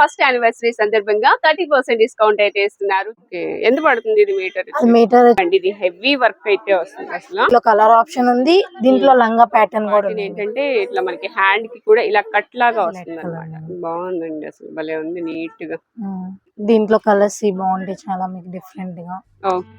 First anniversary సందర్భంగా thirty percent discount అయితే ఇస్తున్నారు. ఎంత పడుతుంది ఇది మీటర్? అది మీటర్ అండి ఇది హెవీ వర్క్ అయితే వస్తుంది అసలు. కలర్ ఆప్షన్ ఉంది దీంట్లో లంగా ప్యాటర్న్ కూడా ఏంటంటే ఇట్లా మనకి హ్యాండ్కి కూడా ఇలా కట్ లాగా వస్తుంది అనమాట బాగుందండి అసలు భలే ఉంది నీట్గా. ఉమ్. దీంట్లో కలర్స్ బాగుంటాయి చాలా మీకు డిఫరెంట్గా. Okay.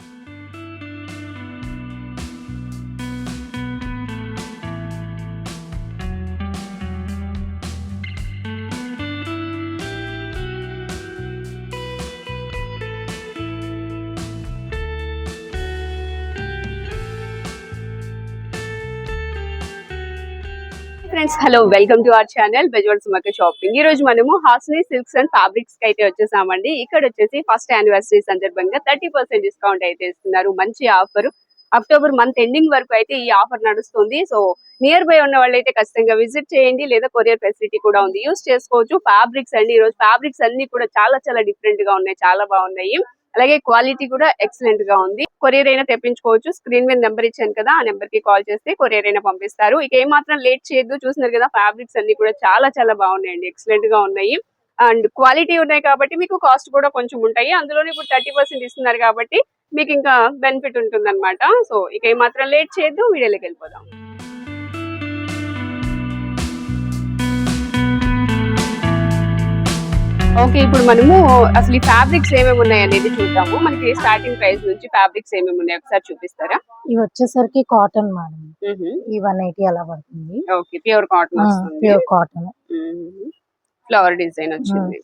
Guys hello welcome to our channel Bezawada సుమక shopping ఈ రోజు మనము హాస్ని సిల్క్స్ అండ్ ఫ్యాబ్రిక్స్కి అయితే వచ్చేసామండి. ఇక్కడ వచ్చేసి ఫస్ట్ యానివర్సరీ సందర్భంగా థర్టీ పర్సెంట్ డిస్కౌంట్ అయితే ఇస్తున్నారు. మంచి ఆఫర్ అక్టోబర్ మంత్ ఎండింగ్ వరకు అయితే ఈ ఆఫర్ నడుస్తుంది. సో నియర్ బై ఉన్న వాళ్ళైతే ఖచ్చితంగా విజిట్ చేయండి. లేదా కొరియర్ ఫెసిలిటీ కూడా ఉంది. యూస్ చేసుకోవచ్చు. ఫ్యాబ్రిక్స్ అండి. ఈ రోజు ఫ్యాబ్రిక్స్ అన్ని కూడా చాలా చాలా డిఫరెంట్గా ఉన్నాయి. చాలా బాగున్నాయి. అలాగే క్వాలిటీ కూడా ఎక్సలెంట్గా ఉంది. కొరియర్ అయినా తెప్పించుకోవచ్చు. స్క్రీన్ మీద నెంబర్ ఇచ్చాను కదా ఆ నెంబర్కి కాల్ చేస్తే కొరియర్ అయినా పంపిస్తారు. ఇక ఏమాత్రం లేట్ చేయొద్దు. చూస్తున్నారు కదా ఫ్యాబ్రిక్స్ అన్ని కూడా చాలా చాలా బాగున్నాయండి. ఎక్సలెంట్గా ఉన్నాయి. అండ్ క్వాలిటీ ఉన్నాయి కాబట్టి మీకు కాస్ట్ కూడా కొంచెం ఉంటాయి. అందులోనే ఇప్పుడు థర్టీ పర్సెంట్ ఇస్తున్నారు కాబట్టి మీకు ఇంకా బెనిఫిట్ ఉంటుందన్నమాట. సో ఇక ఏమాత్రం లేట్ చేయొద్దు. వీడియోలోకి వెళ్ళిపోదాం. ఓకే ఇప్పుడు మనము అసలు ఈ ఫ్యాబ్రిక్స్ ఏమేమి ఉన్నాయి అనేది చూద్దాము. మనకి స్టార్టింగ్ ప్రైస్ నుంచి ఫ్యాబ్రిక్స్ ఏమేమి ఉన్నాయి ఒకసారి చూపిస్తారా? ఇవి వచ్చేసరికి కాటన్ మేడం. ఈ వన్ ఎయిటీ అలా పడుతుంది. ఓకే ప్యూర్ కాటన్ వస్తుంది. Pure cotton. ఫ్లవర్ డిజైన్ వచ్చింది.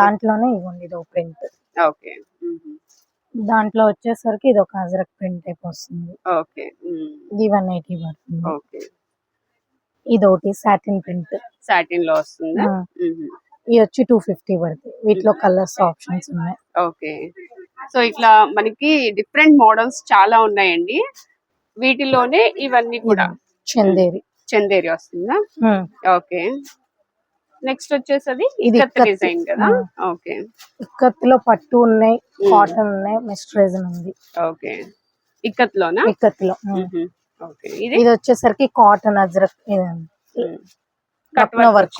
దాంట్లోనే ఇవ్వండి ఇది ఒక ప్రింట్. ఓకే దాంట్లో వచ్చేసరికి ఇది ఒక అజరక్ ప్రింట్ టైప్ వస్తుంది. ఓకే ఇది వన్ ఎయిటీ పడుతుంది. ఓకే. ఇది ఒకటి సాటిన్ ప్రింట్. సాటిన్లో వస్తుందా ఇవి వచ్చి టూ ఫిఫ్టీ పడుతుంది. వీటిలో కలర్స్ ఆప్షన్స్ ఉన్నాయి. ఓకే. సో ఇట్లా మనకి డిఫరెంట్ మోడల్స్ చాలా ఉన్నాయండి. వీటిలోనే ఇవన్నీ కూడా. చందేరి. చందేరి వస్తుందా. ఓకే. నెక్స్ట్ వచ్చేసది ఇది. డిజైన్ కదా. ఓకే. ఇక్కత్లో పట్టు ఉన్నాయి కాటన్ ఉన్నాయి మెస్ట్రైజన్ ఉంది. ఓకే. ఇక్కత్ లోనా ఇక్కత్లో ఓకే. ఇది? ఇది వచ్చేసరికి cotton Ajrakh cut work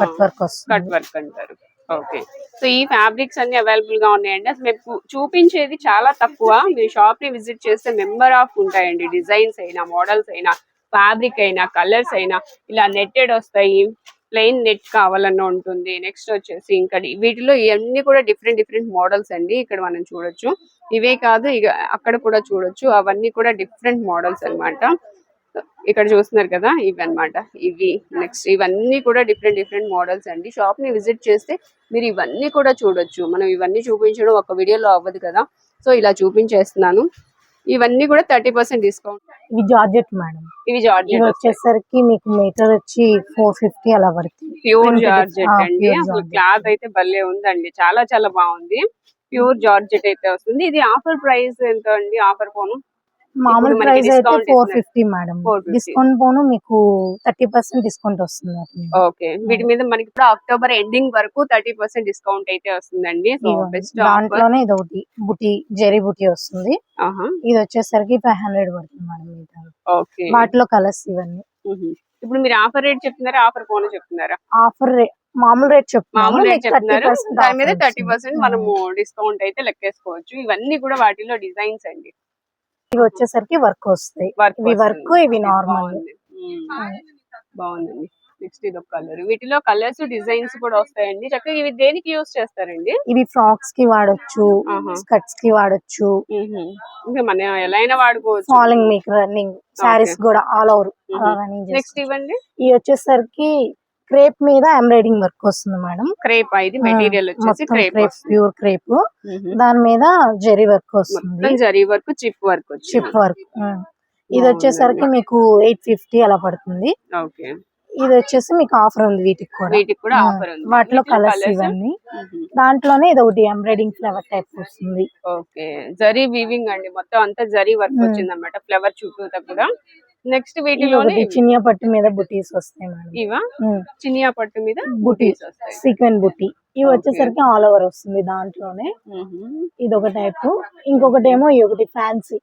cut work cut work అంటారు. ఓకే. సో ఈ ఫ్యాబ్రిక్స్ అన్ని అవైలబుల్గా ఉన్నాయండి. అసలు మేము చూపించేది చాలా తక్కువ. మీరు షాప్ని విజిట్ చేస్తే మెంబర్ ఆఫ్ ఉంటాయండి. డిజైన్స్ అయినా మోడల్స్ అయినా ఫ్యాబ్రిక్ అయినా కలర్స్ అయినా. ఇలా నెట్టెడ్ వస్తాయి. ప్లెయిన్ నెట్ కావాలన్న ఉంటుంది. నెక్స్ట్ వచ్చేసి ఇంకా వీటిలో ఇవన్నీ కూడా డిఫరెంట్ డిఫరెంట్ మోడల్స్ అండి. ఇక్కడ మనం చూడొచ్చు. ఇవే కాదు ఇక అక్కడ కూడా చూడొచ్చు. అవన్నీ కూడా డిఫరెంట్ మోడల్స్ అన్నమాట. ఇక్కడ చూస్తున్నారు కదా ఇవి అన్నమాట ఇవి నెక్స్ట్ ఇవన్నీ కూడా డిఫరెంట్ డిఫరెంట్ మోడల్స్ అండి. షాప్ని విజిట్ చేస్తే మీరు ఇవన్నీ కూడా చూడొచ్చు. మనం ఇవన్నీ చూపించడం ఒక వీడియోలో అవ్వదు కదా. సో ఇలా చూపించేస్తున్నాను. ఇవన్నీ కూడా థర్టీ పర్సెంట్ డిస్కౌంట్ ఇవి జార్జెట్ మేడం. ఇవి జార్జెట్ వచ్చేసరికి మీకు మీటర్ వచ్చి ఫోర్ ఫిఫ్టీ అలా పడుతుంది. ప్యూర్. జార్జెట్ అండి. అసలు. క్లాత్ అయితే భలే ఉందండి. చాలా చాలా బాగుంది. ప్యూర్ జార్జెట్ అయితే వస్తుంది. ఇది ఆఫర్ ప్రైస్ ఎంత అండి? ఆఫర్ పోను మామూలు ప్రైస్ అయితే ఫోర్. Fifty madam. 450. డిస్కౌంట్ పోను మీకు థర్టీ పర్సెంట్ డిస్కౌంట్ వస్తుంది. ఓకే. వీటి మీద మనకి ఇప్పుడు అక్టోబర్ ఎండింగ్ వరకు థర్టీ పర్సెంట్ డిస్కౌంట్ అయితే వస్తుందండి. దాంట్లోనే ఇది ఒకటి బుటీ జెరీ బుటీ వస్తుంది. ఇది వచ్చేసరికి ఫైవ్ హండ్రెడ్ పడుతుంది మేడం ఓకే. వాటిలో కలర్స్ ఇవన్నీ. ఇప్పుడు మీరు ఆఫర్ రేట్ చెప్తున్నారా ఆఫర్ పోను చెప్తున్నారా? ఆఫర్ మామూలు రేట్ మామూలు రేట్ చెప్తున్నారు. 30% దాని మీద థర్టీ. పర్సెంట్ మనము డిస్కౌంట్ అయితే లెక్కేసుకోవచ్చు. ఇవన్నీ కూడా వాటిలో డిజైన్స్ అండి. ఇవి వచ్చేసరికి వర్క్ వస్తాయి. వర్క్ ఇవి వర్క్ ఇవి నార్మల్. బాగుందండి. నెక్స్ట్ ఇది ఒక కలర్. వీటిలో కలర్స్ డిజైన్స్ కూడా వస్తాయండి. చక్కగా ఇవి దేనికి యూస్ చేస్తారండి? ఇవి ఫ్రాక్స్కి వాడొచ్చు. స్కర్ట్స్కి వాడొచ్చు. ఇంకా మనం ఎలా అయినా వాడుకోవచ్చు. ఫాలింగ్ మీకు రన్నింగ్ సారీస్ కూడా ఆల్ ఓవర్ రన్నింగ్ నెక్స్ట్ ఇవ్వండి. ఇవి వచ్చేసరికి క్రేప్ మీద ఎంబ్రాయిడింగ్ వర్క్ వస్తుంది మేడం. క్రేప్ ఇది మెటీరియల్ వచ్చేసి క్రేప్ ప్యూర్ క్రేప్. దాని మీద జెరీ వర్క్ వస్తుంది. Zari work chip work ship work. ఇది వచ్చేసరికి మీకు ఎయిట్ ఫిఫ్టీ అలా పడుతుంది. ఇది వచ్చేసి మీకు ఆఫర్ ఉంది వీటికి కూడా. వీటికి కూడా ఆఫర్ ఉంది. వాటిలో కలర్స్? ఇవన్నీ. దాంట్లోనే ఇది ఒకటి ఎంబ్రాయిడింగ్ ఫ్లవర్ టైప్ వస్తుంది. ఓకే. జరీ వీవింగ్ అండి. మొత్తం అంతా జరీ వర్క్. వచ్చింది అనమాట ఫ్లవర్ చుట్టూతా కూడా. నెక్స్ట్ ఒకటి చినియా పట్టు మీద బుటీస్ వస్తాయి మేడం. ఇవా? చినియా పట్టు మీద బుటీస్ వస్తాయి. సీక్వెన్ బుటీ ఇవి. వచ్చేసరికి ఆల్ ఓవర్ వస్తుంది దాంట్లోనే. ఇది ఒక టైప్. ఇంకొకటి ఏమో ఈ ఒకటి ఫ్యాన్సీ.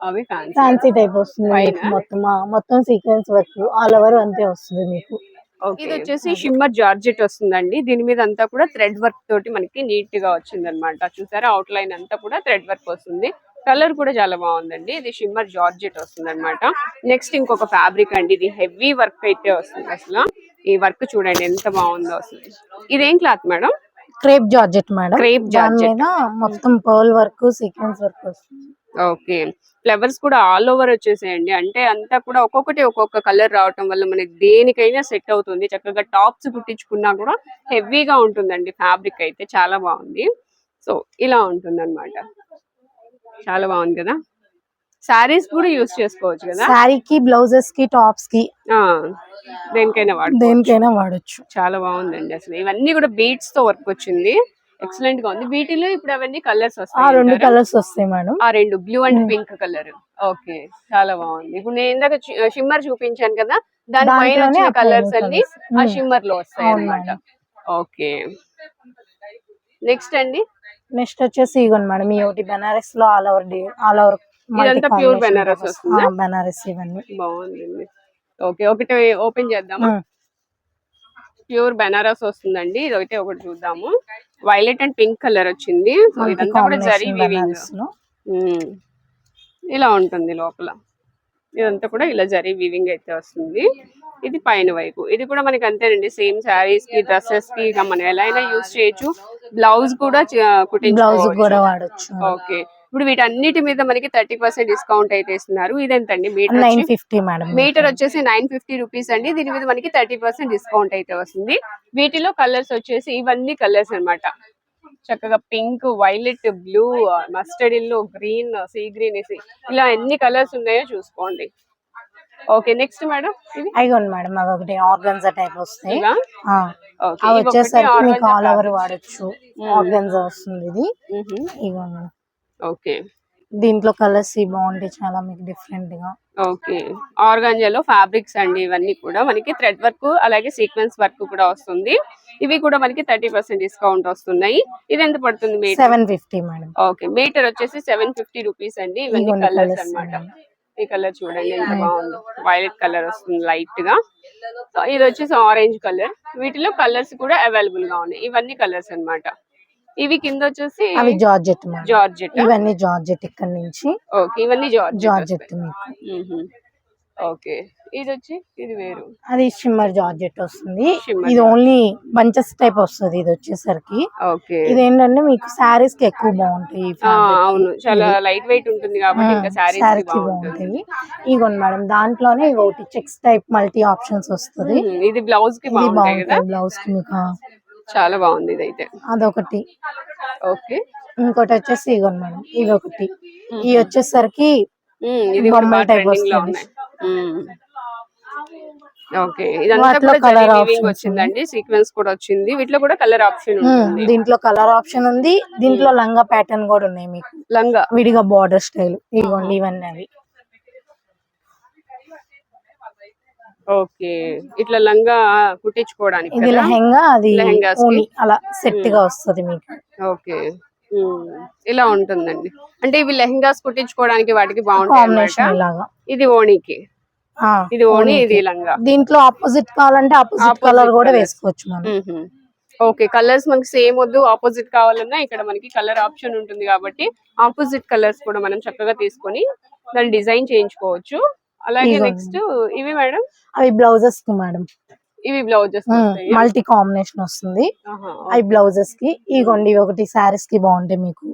అవి ఫ్యాన్సీ. ఫ్యాన్సీ టైప్ వస్తుంది మొత్తం. మొత్తం సీక్వెన్స్ వర్క్ ఆల్ ఓవర్ అంతే వస్తుంది మీకు. ఇది వచ్చేసి షిమ్మర్ జార్జెట్ వస్తుందండి. దీని మీద అంతా కూడా థ్రెడ్ వర్క్ తోటి మనకి నీట్గా వచ్చింది అనమాట చూసారా? అవుట్ లైన్ అంతా కూడా థ్రెడ్ వర్క్ వస్తుంది. కలర్ కూడా చాలా బాగుందండి. ఇది షిమ్మర్ జార్జెట్ వస్తుంది అనమాట నెక్స్ట్ ఇంకొక ఫ్యాబ్రిక్ అండి. ఇది హెవీ వర్క్ అయితే వస్తుంది అసలు. ఈ వర్క్ చూడండి ఎంత బాగుందో అసలు. ఇదేం cloth madam? Crepe georgette madam. georgette. మీద మొత్తం పర్ల్ వర్క్ సీక్వెన్స్ వర్క్ వస్తుంది. ఓకే. ఫ్లవర్స్ కూడా ఆల్ ఓవర్ వచ్చేసేయండి. అంటే అంతా కూడా ఒక్కొక్కటి ఒక్కొక్క కలర్ రావటం వల్ల మనకి దేనికైనా సెట్ అవుతుంది. చక్కగా టాప్స్ కుట్టించుకున్నా కూడా హెవీగా ఉంటుందండి ఫ్యాబ్రిక్ అయితే. చాలా బాగుంది. సో ఇలా ఉంటుంది చాలా బాగుంది కదా. శారీస్ కూడా యూస్ చేసుకోవచ్చు కదా. శారీకి బ్లౌజెస్కి టాప్స్కి ఆ, దేనికైనా వాడు దేనికైనా వాడొచ్చు. చాలా బాగుందండి అసలు. ఇవన్నీ కూడా బీట్స్తో వర్క్ వచ్చింది. ఎక్సలెంట్గా ఉంది. వీటిలో ఇప్పుడు అవన్నీ కలర్స్ ఆ వస్తాయి రెండు? కలర్స్ వస్తాయి మేడం. ఆ రెండు blue and. Pink colour. Okay చాలా బాగుంది. ఇప్పుడు నేను ఇందాక షిమ్మర్ చూపించాను కదా. దాని పైన వచ్చిన కలర్స్ అన్ని. ఆ. షిమ్మర్లో వస్తాయి మేడం. ఓకే. నెక్స్ట్ అండి. నెక్స్ట్ వచ్చేసి ఇగోండి మేడం ఈ ఒకటి బెనారస్లో ఆల్ ఓవర్ ఆల్ ఓవర్ ఇదంతా pure బెనారస్ వస్తుందా? బెనారస్ ఇవన్నీ. బాగుంది ఓకే ఒకటి ఓపెన్ చేద్దామా? Hmm. ప్యూర్ బెనారస్ వస్తుందండి. ఇది అయితే ఒకటి చూద్దాము. వైలెట్ అండ్ పింక్ కలర్ వచ్చింది. సో ఇదంతా కూడా జరీ వీవింగ్. ఇలా ఉంటుంది లోపల. ఇదంతా కూడా ఇలా జరీ వీవింగ్ అయితే వస్తుంది. ఇది పైన వైపు. ఇది కూడా మనకి అంతేనండి సేమ్ శారీస్కి డ్రెస్సెస్కి ఇక మనం ఎలా అయినా యూస్ చేయొచ్చు. బ్లౌజ్ కూడా బ్లౌజ్ కూడా వాడొచ్చు. ఓకే ఇప్పుడు వీటన్నిటి మీద మనకి థర్టీ పర్సెంట్ డిస్కౌంట్ అయితే ఇస్తున్నారు. ఇదెంతండి? Metre nine fifty madam. Metre వచ్చేసి నైన్ ఫిఫ్టీ రూపీస్ అండి. దీని మీద మనకి థర్టీ పర్సెంట్ డిస్కౌంట్ అయితే వస్తుంది. వీటిలో కలర్స్ వచ్చేసి ఇవన్నీ కలర్స్ అన్నమాట. చక్కగా pink violet blue mustard yellow green sea green ఇలా ఎన్ని కలర్స్ ఉన్నాయో చూసుకోండి. ఓకే నెక్స్ట్ మేడం ఇది? అయిగోండి మేడం అవి ఒకటి ఆర్గన్జా టైప్ వస్తాయి. అవి వచ్చేసరికి మీకు ఆల్ ఓవర్. వాడొచ్చు. ఆర్గన్జా వస్తుంది ఇది. ఇగోండి ఓకే. దీంట్లో కలర్స్ బాగుంటాయి చాలా మీకు డిఫరెంట్గా. ఓకే. ఆర్గాంజాలో ఫ్యాబ్రిక్స్ అండి ఇవన్నీ కూడా. మనకి థ్రెడ్ వర్క్ అలాగే సీక్వెన్స్ వర్క్ కూడా వస్తుంది. ఇవి కూడా మనకి థర్టీ పర్సెంట్ డిస్కౌంట్ వస్తున్నాయి. ఇది ఎంత పడుతుంది metre? Seven fifty madam. Okay. Metre వచ్చేసి సెవెన్ ఫిఫ్టీ రూపీస్ అండి. ఇవన్నీ కలర్స్ ఉన్నాయి. ఈ కలర్ చూడండి ఎంత. బాగుంది. వైలెట్ కలర్ వస్తుంది లైట్గా సో ఇది వచ్చేసి ఆరెంజ్ కలర్ వీటిలో కలర్స్ కూడా అవైలబుల్గా ఉన్నాయి. ఇవన్నీ కలర్స్ అన్నమాట. ఇవి కింద వచ్చేసి అవి జార్జెట్ జార్జెట్. ఇవన్నీ జార్జెట్ ఇక్కడ నుంచి. ఓకే ఇవన్నీ జార్జెట్ మీకు. ఓకే ఇది వచ్చి ఇది వేరు. అది షిమ్మర్ జార్జెట్ వస్తుంది. ఇది ఓన్లీ బంచెస్ టైప్ వస్తుంది ఇది వచ్చేసరికి. ఓకే. ఇది ఏంటంటే మీకు శారీస్కి ఎక్కువ బాగుంటాయి. అవును చాలా లైట్ వెయిట్ ఉంటుంది కాబట్టి ఇంకా శారీస్కి బాగుంటాయి. ఇగోండి మేడం దాంట్లోనే ఇవి ఒకటి చెక్స్ టైప్ మల్టీ ఆప్షన్స్ వస్తుంది. ఇది బ్లౌజ్కి బాగుంటాయి బ్లౌజ్కి మీకు. చాలా బాగుంది ఇదైతే. అదొకటి. ఓకే. ఇంకోటి వచ్చేసి ఇగోండి మేడం ఇది ఒకటి ఇవి వచ్చేసరికి ఇది బొమ్మల లో వస్తుంది. ఓకే. ఇదంతా కూడా options వీవింగ్ వచ్చిందండి. సీక్వెన్స్ కూడా వచ్చింది. వీటిలో కూడా కలర్ ఆప్షన్ దీంట్లో కలర్ ఆప్షన్ ఉంది. దీంట్లో లంగా ప్యాటర్న్ కూడా ఉన్నాయి మీకు. లంగా. విడిగా బార్డర్ స్టైల్ ఇదిగోండి ఇవన్నీ అవి. ఓకే. ఇట్లా లంగా కుట్టించుకోవడానికి ఇది? లెహంగా అది అలా సెట్గా వస్తుంది మీకు. ఓకే. ఇలా ఉంటుందండి. అంటే ఇవి లెహంగాస్ కుట్టించుకోవడానికి వాటికి బాగుంటాయి ఇది ఓణికి. ఇది ఓణి. ఇది లంగా. దీంట్లో ఆపోజిట్ కావాలంటే ఆపోజిట్ కలర్ కూడా. వేసుకోవచ్చు మనం. ఓకే కలర్స్ మనకి సేమ్ వద్దు ఆపోజిట్ కావాలన్నా ఇక్కడ మనకి కలర్ ఆప్షన్ ఉంటుంది కాబట్టి ఆపోజిట్ కలర్స్ కూడా మనం చక్కగా తీసుకొని దాన్ని డిజైన్ చేయించుకోవచ్చు. అలాగే. నెక్స్ట్ ఇవి మేడం? అవి బ్లౌజెస్కి మేడం. ఇవి బ్లౌజెస్ మల్టీ కాంబినేషన్ వస్తుంది. అవి బ్లౌజెస్కి. ఇగోండి ఇవి ఒకటి శారీస్కి బాగుంటాయి మీకు.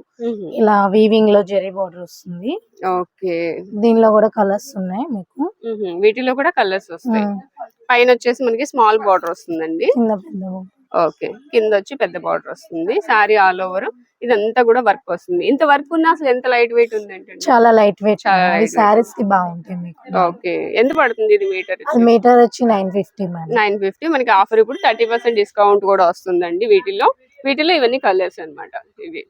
ఇలా వీవింగ్లో జెరీ బార్డర్ వస్తుంది. ఓకే. దీనిలో కూడా కలర్స్ ఉన్నాయి మీకు. వీటిలో కూడా కలర్స్ వస్తాయి. పైన వచ్చేసి మనకి స్మాల్ బార్డర్ వస్తుందండి. కింద పెద్ద ఓకే. కింద వచ్చి పెద్ద బార్డర్ వస్తుంది. సారీ ఆల్ ఓవర్ ఇదంతా కూడా వర్క్ వస్తుంది. ఇంత వర్క్ ఉన్నా అసలు ఎంత లైట్ వెయిట్ ఉంది ఏంటండి చాలా లైట్ వెయిట్. శారీస్కి బాగుంటాయి మీకు. ఓకే. ఎంత పడుతుంది ఇది మీటర్? మీటర్ వచ్చి నైన్ ఫిఫ్టీ నైన్ ఫిఫ్టీ. మనకి ఆఫర్ ఇప్పుడు థర్టీ పర్సెంట్ డిస్కౌంట్ కూడా వస్తుందండి వీటిలో వీటిలో ఇవన్నీ కలర్స్ అన్నమాట. ఇవి.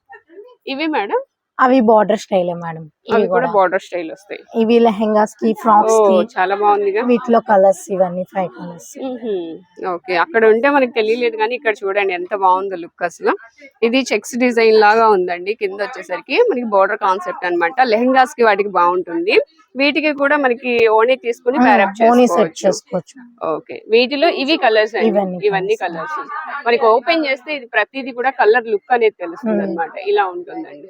ఇవి మేడం? అవి బార్డర్ స్టైలే మేడం. ఇవి కూడా బార్డర్ స్టైల్ వస్తాయి. ఇవి లెహెంగాస్కి ఫ్రాక్స్కి చాలా బాగుందిగా. వీటిలో కలర్స్ ఇవన్నీ ఫైవ్ కలర్స్ ఓకే అక్కడ ఉంటే మనకి తెలియలేదు కానీ ఇక్కడ చూడండి ఎంత బాగుందో లుక్ అసలు. ఇది చెక్స్ డిజైన్ లాగా ఉందండి. కింద వచ్చేసరికి మనకి బోర్డర్ కాన్సెప్ట్ అన్నమాట. లెహంగాస్కి వాటికి బాగుంటుంది. వీటికి కూడా మనకి ఓనీ తీసుకుని చేసుకోవచ్చు. ఓకే వీటిలో ఇవి కలర్స్ ఇవన్నీ ఇవన్నీ కలర్స్ మనకి ఓపెన్ చేస్తే ఇది ప్రతిదీ కూడా కలర్ లుక్ అనేది తెలుస్తుంది అనమాట ఇలా ఉంటుందండి.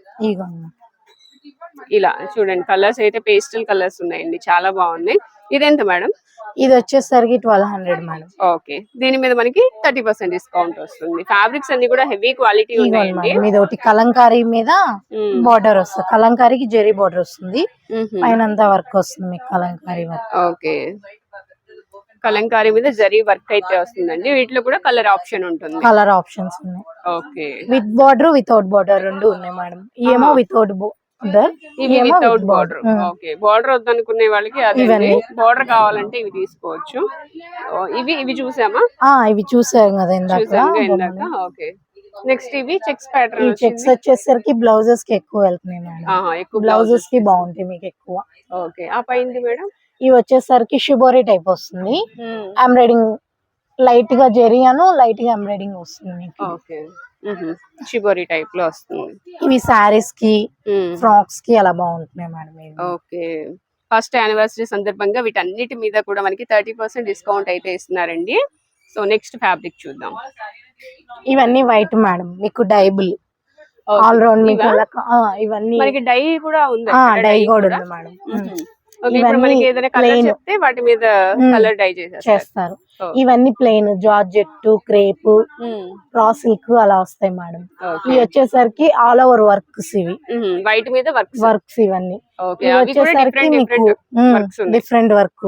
ఇలా చూడండి కలర్స్ అయితే పేస్టల్ కలర్స్ ఉన్నాయండి చాలా బాగున్నాయి. ఇదెంత మేడం? ఇది వచ్చేసరికి ట్వెల్వ్ హండ్రెడ్ మేడం. ఓకే దీని మీద మనకి థర్టీ పర్సెంట్ డిస్కౌంట్ వస్తుంది. ఫ్యాబ్రిక్స్ అన్ని కూడా హెవీ క్వాలిటీ ఉన్నాయండి. ఇది ఒకటి కలంకారీ మీద. బార్డర్ వస్తుంది. కలంకారీకి జెరీ బార్డర్ వస్తుంది. పైన వర్క్ వస్తుంది మీకు కలంకారీ వర్క్. ఓకే. కలంకారీ మీద జరీ వర్క్ అయితే వస్తుందండి. వీటిలో కూడా కలర్ ఆప్షన్ ఉంటుంది. కలర్ ఆప్షన్స్ ఉన్నాయి. Okay. With border without border రెండు ఉన్నాయి మేడం. ఏమో వితౌట్ బార్డర్ ఇవి వితౌట్ బార్డర్ ఓకే బార్డర్ వద్దనుకునే వాళ్ళకి అదే. బార్డర్ కావాలంటే ఇవి తీసుకోవచ్చు. ఇవి ఇవి చూసామా? ఇవి చూసారు కదా ఇందాక. చూసాం ఓకే నెక్స్ట్ ఇవి చెక్స్ ప్యాటర్న్ చెక్స్ వచ్చేసరికి బ్లౌజెస్కి ఎక్కువ వెళ్తున్నాయి మేడం. ఎక్కువ బ్లౌజెస్కి బాగుంటాయి మీకు ఎక్కువ. ఓకే ఆ పైంది మేడం? ఇవి వచ్చేసరికి షిబోరి టైప్ వస్తుంది. ఎంబ్రాయిడింగ్ లైట్గా జెరీ అను లైట్గా ఎంబ్రాయిడింగ్ వస్తుంది మీకు. ఓకే షిబోరి టైప్లో వస్తుంది. ఇవి సారీస్కి. ఫ్రాక్స్కి అలా బాగుంటున్నాయి మేడం ఓకే. ఫస్ట్ యానివర్సరీ సందర్భంగా వీటన్నిటి మీద కూడా మనకి థర్టీ పర్సెంట్ డిస్కౌంట్ అయితే ఇస్తున్నారండి. సో నెక్స్ట్ ఫ్యాబ్రిక్ చూద్దాం. ఇవన్నీ వైట్ మేడం మీకు డైబుల్. ఆల్ రౌండ్ మీకు ఇవన్నీ మనకి డై కూడా ఉంది. డై కూడా ఉంది మేడం. ఇవన్నీ వాటి మీద. కలర్ డై చేస్తారు. Oh. ఇవన్నీ plain georgette crepe. Raw silk అలా వస్తాయి మేడం ఇవి వచ్చేసరికి ఆల్ ఓవర్ వర్క్స్ ఇవి. వైట్ మీద వర్క్స్ ఇవన్నీ. వచ్చేసరికి డిఫరెంట్ మీకు డిఫరెంట్ వర్క్.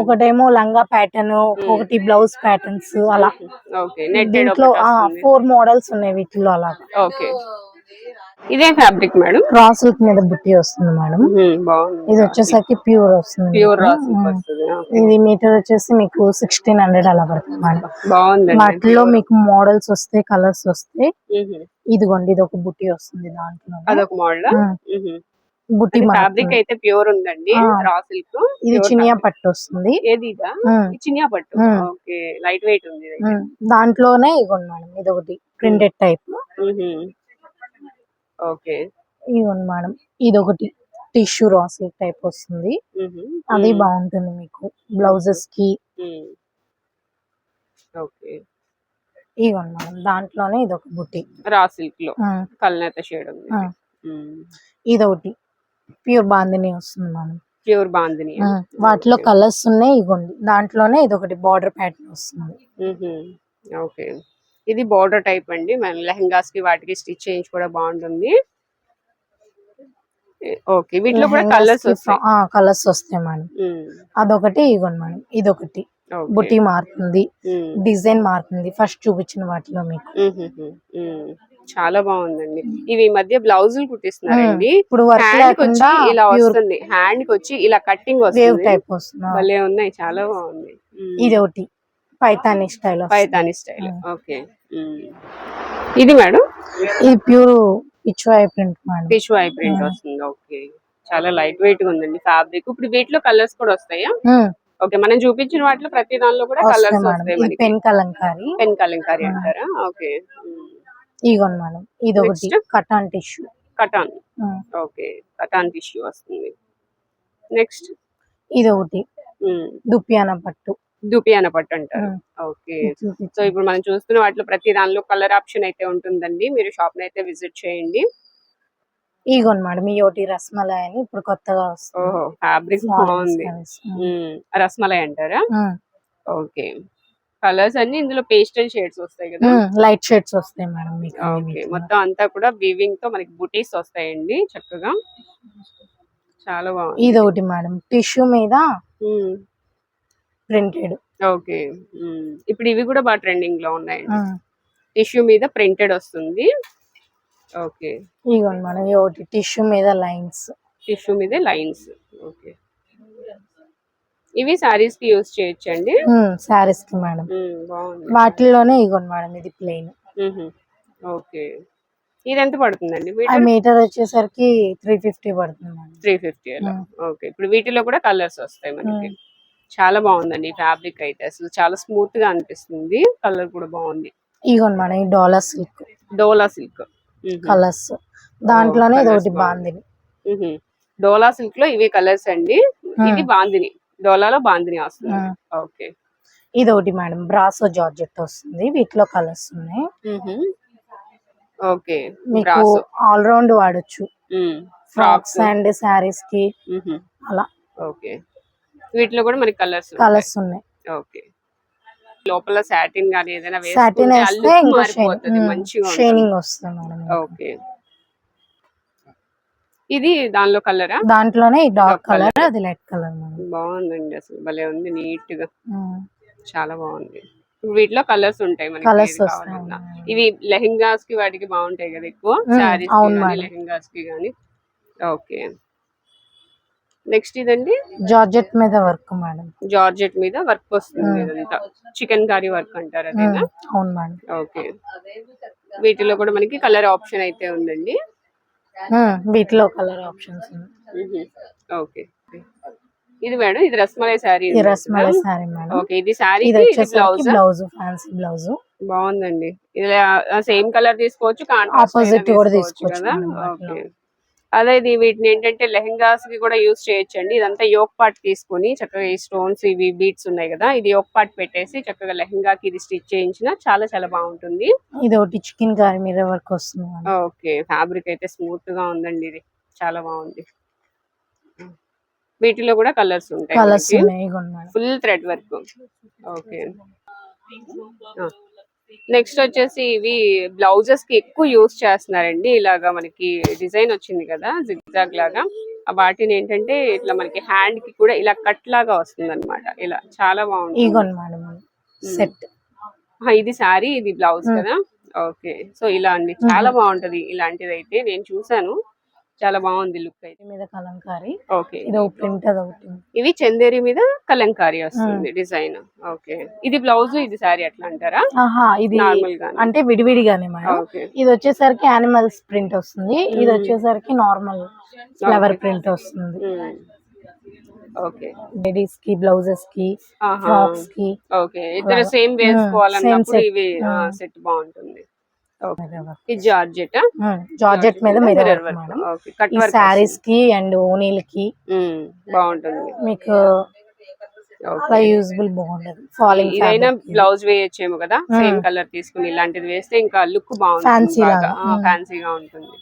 ఒకటేమో లంగా ప్యాటర్న్ ఒకటి బ్లౌజ్ ప్యాటర్న్స్ అలా. దీంట్లో ఫోర్ మోడల్స్ ఉన్నాయి వీటిలో అలా ఇదే ఫ్యాబ్రిక్ మేడం రా సిల్క్ మీద బుట్టి వస్తుంది మేడం ఇది వచ్చేసరికి ప్యూర్ వస్తుంది ప్యూర్ ఇది మీటర్ వచ్చేసి మీకు సిక్స్టీన్ హండ్రెడ్ అలా పడుతుంది మేడం వాటిలో మీకు మోడల్స్ వస్తాయి కలర్స్ వస్తాయి. ఇదిగోండి ఇది ఒక బుట్టి వస్తుంది దాంట్లో. అదొక మోడల్. బుట్టి ఫ్యాబ్రిక్. అయితే ప్యూర్ ఉందండి. రా సిల్క్ ఇది చినియా పట్టు వస్తుంది. ఏది చినియా పట్టు. ఓకే లైట్ వెయిట్ ఉంది. దాంట్లోనే ఇగోండి మేడం ఇది ఒకటి ప్రింటెడ్ టైప్. ఓకే. ఇగోండి మేడం ఇది ఒకటి టిష్యూ రాసి టైప్ వస్తుంది. అది. బాగుంటుంది మీకు బ్లౌజెస్కి. ఓకే. ఇగోండి మేడం దాంట్లోనే ఇది ఒక బుట్టి. రా సిల్క్లో. కల్నేత షేడ్ ఉంది. మ్మ్. ఇది ఒకటి ప్యూర్ బాందిని వస్తుంది మేడం. ప్యూర్ బాందిని. వాటిలో కలర్స్ ఉన్నాయి ఇగోండి దాంట్లోనే ఇది ఒకటి బార్డర్ ప్యాటర్న్ వస్తుంది. ఓకే. ఇది బార్డర్ టైప్ అండి. మన లెహంగాస్కి వాటికి స్టిచ్ చేయించి కూడా బాగుంటుంది ఓకే. వీటిలో కూడా కలర్స్ వస్తాయి. కలర్స్ వస్తాయి మేడం. అదొకటి ఇగోండి మేడం. ఇదొకటి. బుట్టి మారుతుంది. డిజైన్ మారుతుంది. ఫస్ట్ చూపించిన వాటిలో మీకు. చాలా బాగుందండి. ఇవి మధ్య బ్లౌజులు కుట్టిస్తున్నారండి. ఇప్పుడు వర్క్ హ్యాండ్ వచ్చి ఇలా వస్తుంది. హ్యాండ్కి వచ్చి ఇలా కట్టింగ్ వేవ్ వస్తుంది టైప్ వస్తుంది. భలే ఉన్నాయి. చాలా బాగుంది. ఇది ఒకటి Paithani style Paithani style. Okay. ఇది మేడం? ఇది pure Pichwai print madam. Pichwai print వస్తుంది. ఓకే చాలా లైట్ వెయిట్గా ఉందండి ఫ్యాబ్రిక్ ఇప్పుడు వీటిలో కలర్స్ కూడా వస్తాయా. ఓకే మనం చూపించిన వాటిలో ప్రతి దానిలో కూడా కలర్స్ వస్తాయి పెన్ కలంకారీ. పెన్ కలంకారీ అంటారా? ఓకే ఇగోండి మేడం. ఇది ఒకటి? Katan tissue katan okay katan tissue వస్తుంది. నెక్స్ట్ ఇది ఒకటి దుప్పియాన పట్టు. దుపియాన పట్టు అంటారు. ఓకే. సో ఇప్పుడు మనం చూస్తున్న వాటిలో ప్రతి దానిలో కలర్ ఆప్షన్ అయితే ఉంటుందండి మీరు షాప్ అయితే విజిట్ చేయండి ఇగోండి మేడం ఈ ఒకటి రస్మలై అని ఇప్పుడు కొత్తగా వస్తుంది ఫ్యాబ్రిక్ బాగుంది. రస్మలై అంటారా. ఓకే కలర్స్ అన్ని ఇందులో పేస్టల్ షేడ్స్ వస్తాయి కదా. లైట్ షేడ్స్ వస్తాయి మేడం ఓకే. మొత్తం అంతా కూడా వీవింగ్తో మనకి బుటీస్ వస్తాయండి చక్కగా చాలా బాగుంది ఇది ఒకటి మేడం టిష్యూ మీద. Printed okay. ఇప్పుడు ఇవి కూడా బాగా ట్రెండింగ్లో ఉన్నాయండి టిష్యూ మీద ప్రింటెడ్ వస్తుంది. ఓకే. ఇగోండి మేడం ఇది ఒకటి టిష్యూ మీద లైన్స్. టిష్యూ మీద లైన్స్. ఓకే. ఇవి సారీస్కి యూస్ చేయొచ్చండి? శారీస్కి మేడం. వాటిల్లోనే ఇగోండి మేడం ఇది ప్లెయిన్. ఓకే. ఇది ఎంత పడుతుందండి? మీటర్? వచ్చేసరికి త్రీ ఫిఫ్టీ పడుతుంది మేడం. Three fifty. ఓకే. ఇప్పుడు వీటిలో కూడా కలర్స్ వస్తాయి మనకి. చాలా బాగుందండి ఈ ఫ్యాబ్రిక్ అయితే. అసలు చాలా స్మూత్గా అనిపిస్తుంది. కలర్ కూడా బాగుంది. ఇగోండి మేడం ఈ dollar silk. Dola silk. Colours. దాంట్లోనే ఇది ఒకటి. బాందిని. డోలా సిల్క్లో ఇవి కలర్స్ అండి. ఇది బాందిని. డోలాలో బాందిని వస్తుంది. ఓకే. ఇది ఒకటి మేడం బ్రాసో జార్జెట్ వస్తుంది. వీటిలో కలర్స్ ఉన్నాయి. ఓకే. మీకు బ్రాసో. ఆల్ రౌండ్ వాడొచ్చు ఫ్రాక్స్ ఫ్రాక్స్. అండ్ శారీస్కి అలా. ఓకే. వీటిలో కూడా మనకి కలర్స్ కలర్స్ ఉన్నాయి. ఓకే లోపల సాటిన్ గానీ ఏదైనా సాటిన్ వేస్తే ఇంకా మంచిగా. షైనింగ్ వస్తుంది మేడం ఓకే ఇది దానిలో కలరా దాంట్లోనే ఈ డార్క్. కలర్ అది లైట్ కలర్ బాగుందండి అసలు. భలే ఉంది నీట్గా. చాలా బాగుంది. వీటిలో కలర్స్ ఉంటాయి మనకి. కావాలన్నా. ఇవి లెహెంగాస్కి వాటికి బాగుంటాయి కదా ఎక్కువ? మేడం. లెహెంగాస్కి కానీ ఓకే నెక్స్ట్ ఇదండి? జార్జెట్ మీద వర్క్ మేడం. జార్జెట్ మీద వర్క్ వస్తుంది. ఇదంతా. చికెన్ కర్రీ వర్క్ అంటారు అదేనా? అవును మేడం. ఓకే. వీటిలో కూడా మనకి కలర్ ఆప్షన్ అయితే ఉందండి. వీటిలో కలర్ ఆప్షన్స్ ఓకే. ఇది మేడం ఇది rasmalai sari rasmalai sari madam. Okay ఇది శారీ ఇది బ్లౌజ్ బ్లౌజ్ ఫ్యాన్సీ బ్లౌజ్ బాగుందండి. ఇది సేమ్ కలర్ తీసుకోవచ్చు Opposite కూడా తీసుకోవచ్చు కదా. ఓకే. అదే ఇది వీటిని ఏంటంటే లెహంగాస్కి కూడా యూస్ చేయొచ్చు అండి ఇదంతా యోక్ పార్ట్ తీసుకొని చక్కగా ఈ స్టోన్స్ ఇవి బీట్స్ ఉన్నాయి కదా ఇది యోక్ పార్ట్ పెట్టేసి చక్కగా లెహంగాకి ఇది స్టిచ్ చేయించిన చాలా చాలా బాగుంటుంది. ఇది ఒకటి చికెన్ కర్రీ మీద వర్క్ వస్తుంది ఓకే ఫ్యాబ్రిక్ అయితే స్మూత్గా ఉందండి ఇది. చాలా బాగుంది. వీటిలో కూడా కలర్స్ ఉంటాయి full thread work. Okay. Next వచ్చేసి ఇవి బ్లౌజెస్కి ఎక్కువ యూస్ చేస్తున్నారండి. ఇలాగా మనకి డిజైన్ వచ్చింది కదా జిగ్జాగ్ లాగా. వాటిని ఏంటంటే ఇట్లా మనకి హ్యాండ్కి కూడా ఇలా కట్ లాగా వస్తుంది అనమాట ఇలా చాలా బాగుంటుంది. సెట్ ఇది శారీ ఇది బ్లౌజ్ కదా? ఓకే. సో ఇలా అండి. చాలా బాగుంటది. ఇలాంటిది అయితే నేను చూసాను చాలా బాగుంది లుక్ అయితే. మీద కలంకారీ. ఓకే. ఇది ప్రింట్ అది ఒకటి ఇవి చందేరి మీద కలంకారీ వస్తుంది డిజైన్. ఓకే. ఇది బ్లౌజ్ ఇది శారీ అట్లా అంటారా? ఇది నార్మల్గా అంటే విడివిడిగానే మేడం. ఇది వచ్చేసరికి యానిమల్స్ ప్రింట్ వస్తుంది. ఇది వచ్చేసరికి నార్మల్ ఫ్లవర్ ప్రింట్ వస్తుంది. ఓకే. లేడీస్కి బ్లౌజెస్కి ఫ్రాక్స్కి ఓకే. ఇద్దరు సేమ్ వేసుకోవాలన్నప్పుడు. ఇవి. సెట్ బాగుంటుంది. ఇది జార్జెట్? జార్జెట్ మీద మిర్రర్ వర్క్ శారీస్కి అండ్ ఓనీలకి బాగుంటుంది. మీకు అలా యూజబుల్ బాగుంటది ఫాలింగ్ ఇదైనా బ్లౌజ్ వేయచ్చేమో కదా? సేమ్ కలర్ తీసుకుని ఇలాంటిది వేస్తే ఇంకా లుక్ బాగుంటుంది. Hmm. ఫ్యాన్సీగా ఉంటుంది.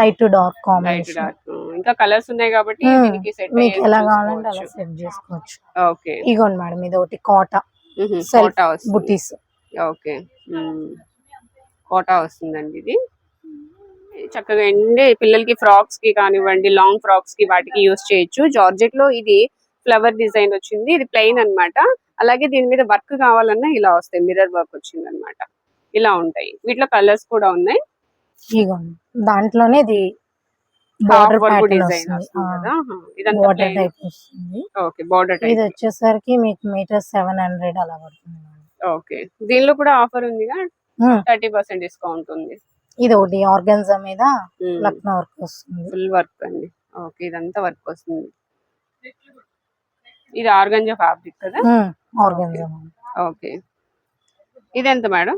లైట్ టు డార్క్ కాంబినేషన్ ఇంకా కలర్స్ ఉన్నాయి కాబట్టి దీనికి సెట్. మీకు ఎలా కావాలంటే అలా సెట్ చేసుకోవచ్చు. ఓకే ఇగోండి మేడం ఇది ఒకటి కోట వస్తుంది. బుటీస్ ఓకే కోటా వస్తుందండి ఇది. చక్కగా ఏంటంటే పిల్లలకి ఫ్రాక్స్కి కానివ్వండి లాంగ్ ఫ్రాక్స్కి వాటికి యూస్ చేయొచ్చు. జార్జెట్లో ఇది ఫ్లవర్ డిజైన్ వచ్చింది. ఇది ప్లెయిన్ అన్నమాట. అలాగే దీని మీద వర్క్ కావాలన్నా ఇలా వస్తాయి. మిర్రర్ వర్క్ వచ్చింది అనమాట ఇలా ఉంటాయి. వీటిలో కలర్స్ కూడా ఉన్నాయి. దాంట్లోనే ఇది ఇది వచ్చేసరికి మీకు మీటర్ సెవెన్ హండ్రెడ్ అలా పడుతుంది. ఓకే దీనిలో కూడా ఆఫర్ ఉందిగా. థర్టీ పర్సెంట్ డిస్కౌంట్ ఉంది. ఇది ఒకటి ఆర్గన్జా మీద లక్నో వర్క్ వస్తుంది. ఫుల్ వర్క్ అండి. ఓకే ఇదంతా వర్క్ వస్తుంది. ఇది ఆర్గంజా ఫ్యాబ్రిక్ కదా? Organza okay. ఇది ఎంత మేడం?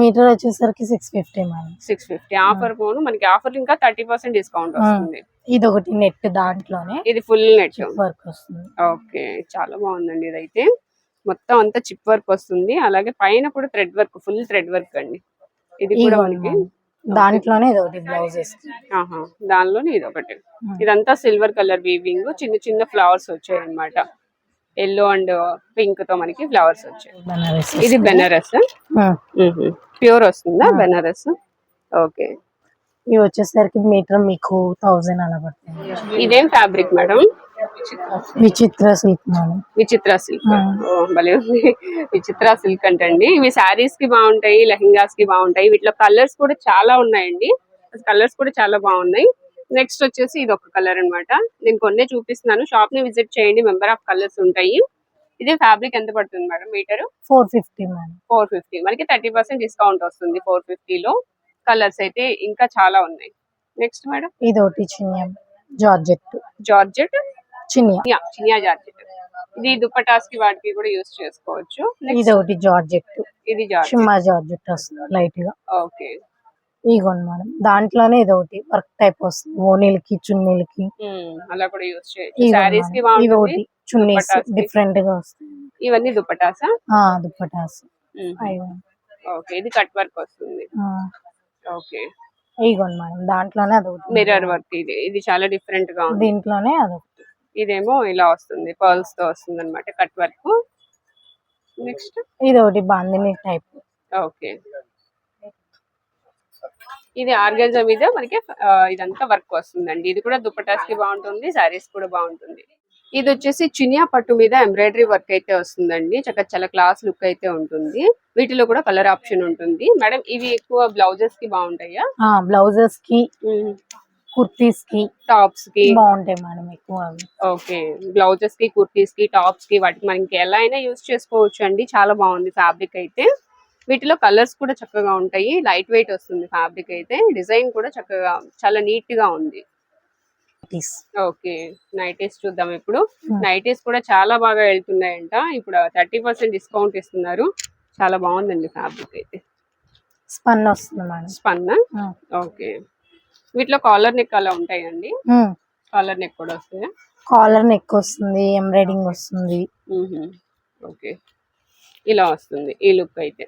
మీటర్ వచ్చేసరికి six fifty madam. Six fifty offer పోను మనకి ఆఫర్ ఇంకా థర్టీ పర్సెంట్ డిస్కౌంట్ వస్తుంది. ఇది ఒకటి నెట్ దాంట్లోనే ఇది ఫుల్ నెట్. వర్క్ వస్తుంది. ఓకే చాలా బాగుందండి ఇదైతే. మొత్తం అంతా చిప్ వర్క్ వస్తుంది. అలాగే పైన కూడా thread work full thread work అండి. ఇది కూడా మనకి. దాంట్లోనే ఒకటి బ్లౌజెస్. దానిలోనే ఇది ఒకటి ఇదంతా సిల్వర్ కలర్ వీవింగ్ చిన్న చిన్న ఫ్లవర్స్ వచ్చాయి అన్నమాట ఎల్లో అండ్ పింక్తో మనకి ఫ్లవర్స్ వచ్చాయి. ఇది బెనారస్? ప్యూర్ వస్తుందా బెనారస్? ఓకే. ఇవి వచ్చేసరికి మీటర్ మీకు థౌజండ్ అలా పడుతుంది. ఇదేం fabric madam? Vichitra silk Vichitra silk. భలే ఉంది. విచిత్ర సిల్క్ అంటండి ఇవి శారీస్కి బాగుంటాయి లెహంగాస్కి బాగుంటాయి. వీటిలో కలర్స్ కూడా చాలా ఉన్నాయండి. కలర్స్ కూడా చాలా బాగున్నాయి. నెక్స్ట్ వచ్చేసి ఇది ఒక కలర్ అన్నమాట. నేను కొన్నే చూపిస్తున్నాను. షాప్ని విజిట్ చేయండి. మెంబర్ ఆఫ్ కలర్స్ ఉంటాయి. ఇది ఫ్యాబ్రిక్ ఎంత పడుతుంది madam? Metre? Four fifty four fifty. మనకి థర్టీ పర్సెంట్ డిస్కౌంట్ వస్తుంది ఫోర్ ఫిఫ్టీలో. కలర్స్ అయితే ఇంకా చాలా ఉన్నాయి. Next madam? ఇది ఒకటి జార్జెట్. జార్జెట్? చిన్న చినియా జార్జెట్. ఇది దుప్పటాస్కి వాటికి కూడా యూస్ చేసుకోవచ్చు. ఇది ఒకటి జార్జెట్ ఇది షిమ్మా జార్జెట్ వస్తుంది లైట్గా ఓకే. ఇగోండి మేడం దాంట్లోనే ఇది ఒకటి వర్క్ టైప్ వస్తుంది ఓనీలకి చున్నీలకి. అలా కూడా యూస్ చేయొచ్చు. ఇవి ఒకటి చున్నీస్. డిఫరెంట్గా వస్తాయి ఇవన్నీ దుప్పటాసా? ఆ దుప్పటాస్. అయ్యో. ఓకే ఇది కట్ వర్క్ వస్తుంది. ఓకే. ఇగోండి మేడం దాంట్లోనే అదొకటి. మిర్రర్ వర్క్ ఇది. ఇది చాలా డిఫరెంట్గా ఉంది. దీంట్లోనే అదొకటి. ఇదేమో ఇలా వస్తుంది పర్ల్స్తో వస్తుంది అనమాట కట్ వర్క్ నెక్స్ట్ ఇది ఒకటి బాందిని టైప్ ఓకే ఇది ఆర్గంజా మీద మనకి ఇదంతా వర్క్ వస్తుందండి. ఇది కూడా దుపటాస్కి బాగుంటుంది సారీస్ కూడా బాగుంటుంది. ఇది వచ్చేసి చినియా పట్టు మీద ఎంబ్రాయిడరీ వర్క్ అయితే వస్తుందండి. చక్కగా చాలా క్లాస్ లుక్ అయితే ఉంటుంది. వీటిలో కూడా కలర్ ఆప్షన్ ఉంటుంది. మేడం ఇవి ఎక్కువ బ్లౌజెస్కి బాగుంటాయా? బ్లౌజెస్కి కుర్తీస్కి టాప్స్కి బాగుంటాయి మేడం ఎక్కువ ఓకే. బ్లౌజెస్కి కుర్తీస్కి టాప్స్కి వాటికి మనకి ఎలా అయినా యూస్ చేసుకోవచ్చు అండి చాలా బాగుంది ఫ్యాబ్రిక్ అయితే. వీటిలో కలర్స్ కూడా చక్కగా ఉంటాయి. లైట్ వెయిట్ వస్తుంది ఫ్యాబ్రిక్ అయితే. డిజైన్ కూడా చక్కగా చాలా నీట్గా ఉంది. ఓకే. నైటీస్ చూద్దాం ఇప్పుడు. నైటీస్ కూడా చాలా బాగా వెళ్తున్నాయంట. ఇప్పుడు థర్టీ పర్సెంట్ డిస్కౌంట్ ఇస్తున్నారు. చాలా బాగుందండి ఫ్యాబ్రిక్ అయితే. స్పన్ వస్తుంది మేడం. Spun um. ఓకే. వీటిలో కాలర్ నెక్ అలా ఉంటాయండి. కాలర్ నెక్ కూడా వస్తాయా? కాలర్ నెక్ వస్తుంది ఎంబ్రాయిడింగ్ వస్తుంది. ఓకే. ఇలా వస్తుంది ఈ లుక్ అయితే.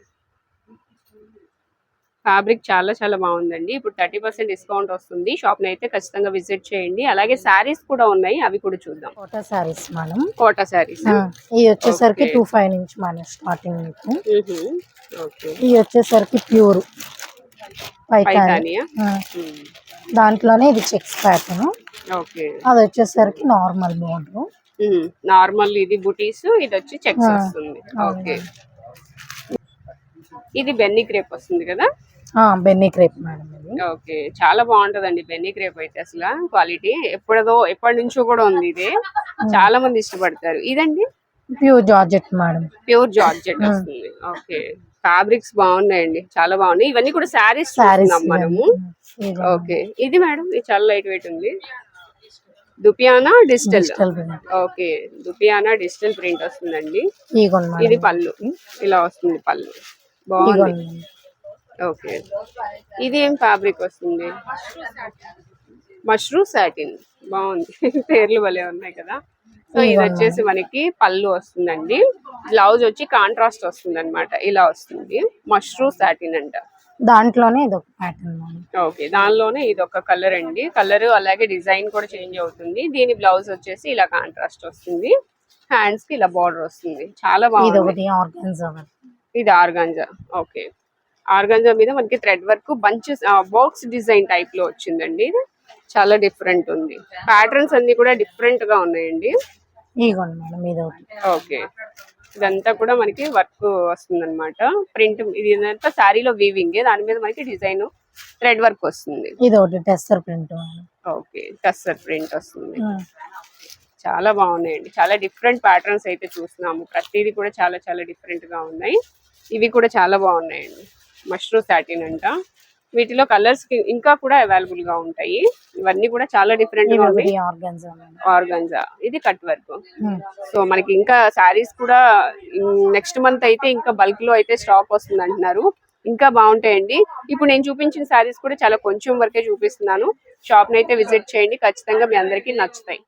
ఫ్యాబ్రిక్ చాలా చాలా బాగుందండి. ఇప్పుడు థర్టీ పర్సెంట్ డిస్కౌంట్ వస్తుంది. షాప్ని అయితే ఖచ్చితంగా విజిట్ చేయండి. అలాగే శారీస్ కూడా ఉన్నాయి. అవి కూడా చూద్దాం. కోటా సారీస్ మేడం. కోటా శారీస్. ఇది వచ్చేసరికి. టూ ఫైవ్ నుంచి మేడం స్టార్టింగ్ ఇది వచ్చేసరికి ప్యూర్. పైతాని. పైతానియా? దాంట్లోనే ఇది చెక్స్ ప్యాటర్న్. ఓకే. అది వచ్చేసరికి నార్మల్ బోర్డర్ నార్మల్ ఇది బుటీస్ ఇది వచ్చి చెక్స్. వస్తుంది ఓకే. ఇది బెన్నీ క్రేప్ వస్తుంది కదా? Binny crepe madam okay. చాలా బాగుంటదండి బెన్నీ క్రేప్ అయితే అసలు క్వాలిటీ. ఎప్పుడదో ఎప్పటి నుంచో కూడా ఉంది ఇది. చాలా మంది ఇష్టపడతారు. ఇదండి? Pure georgette madam. Pure georgette వస్తుంది. ఓకే. ఫ్యాబ్రిక్స్ బాగున్నాయండి. చాలా బాగున్నాయి. ఇవన్నీ కూడా శారీస్ సారీస్ మనము. ఓకే. ఇది మేడం ఇది చాలా లైట్ వెయిట్ ఉంది. Dupion digital? Okay. Dupion digital print వస్తుందండి. ఇది పళ్ళు. ఇలా వస్తుంది పళ్ళు. బాగుంది. ఓకే. ఇది ఏం ఫ్యాబ్రిక్ వస్తుంది? మష్రూమ్ సాటిన్ బాగుంది. పేర్లు భలే ఉన్నాయి కదా. సో ఇది వచ్చేసి మనకి పళ్ళు వస్తుందండి. బ్లౌజ్ వచ్చి కాంట్రాస్ట్ వస్తుంది అనమాట ఇలా వస్తుంది. మష్రూమ్ సాటిన్ అంట. దాంట్లోనే ఇది ఒక ప్యాటర్న్ ఓకే దానిలోనే ఇది ఒక కలర్ అండి. కలర్ అలాగే డిజైన్ కూడా చేంజ్ అవుతుంది. దీని బ్లౌజ్ వచ్చేసి ఇలా కాంట్రాస్ట్ వస్తుంది. హ్యాండ్స్కి ఇలా బార్డర్ వస్తుంది. చాలా ఇది బాగుంది ఒకటి ఆర్గన్జా ఇది ఆర్గాంజా ఓకే. ఆర్గాంజా మీద మనకి thread work bunches box design టైప్లో వచ్చిందండి ఇది. చాలా డిఫరెంట్ ఉంది. ప్యాటర్న్స్ అన్ని కూడా డిఫరెంట్గా ఉన్నాయండి. మేడం ఇది ఒకటి ఓకే. ఇదంతా కూడా మనకి వర్క్ వస్తుంది అనమాట ప్రింట్ ఇది ఇదంతా శారీలో వీవింగ్ దాని మీద మనకి డిజైన్ థ్రెడ్ వర్క్ వస్తుంది. ఇది ఒకటి tussar print. Okay tussar print వస్తుంది. చాలా బాగున్నాయండి. చాలా డిఫరెంట్ ప్యాటర్న్స్ అయితే చూస్తున్నాము. ప్రతిదీ కూడా చాలా చాలా డిఫరెంట్గా ఉన్నాయి. ఇవి కూడా చాలా బాగున్నాయండి. మష్రూమ్ సాటిన్ అంట. వీటిలో కలర్స్ ఇంకా కూడా అవైలబుల్గా ఉంటాయి. ఇవన్నీ కూడా చాలా డిఫరెంట్ ఆర్గన్జా ఆర్గంజా ఇది కట్ వర్క్ ఉమ్. సో మనకి ఇంకా శారీస్ కూడా నెక్స్ట్ మంత్ అయితే ఇంకా బల్క్లో అయితే స్టాక్ వస్తుంది అంటున్నారు. ఇంకా బాగుంటాయండి. ఇప్పుడు నేను చూపించిన శారీస్ కూడా చాలా కొంచెం వరకే చూపిస్తున్నాను. షాప్ అయితే విజిట్ చేయండి. ఖచ్చితంగా మీ అందరికీ నచ్చుతాయి.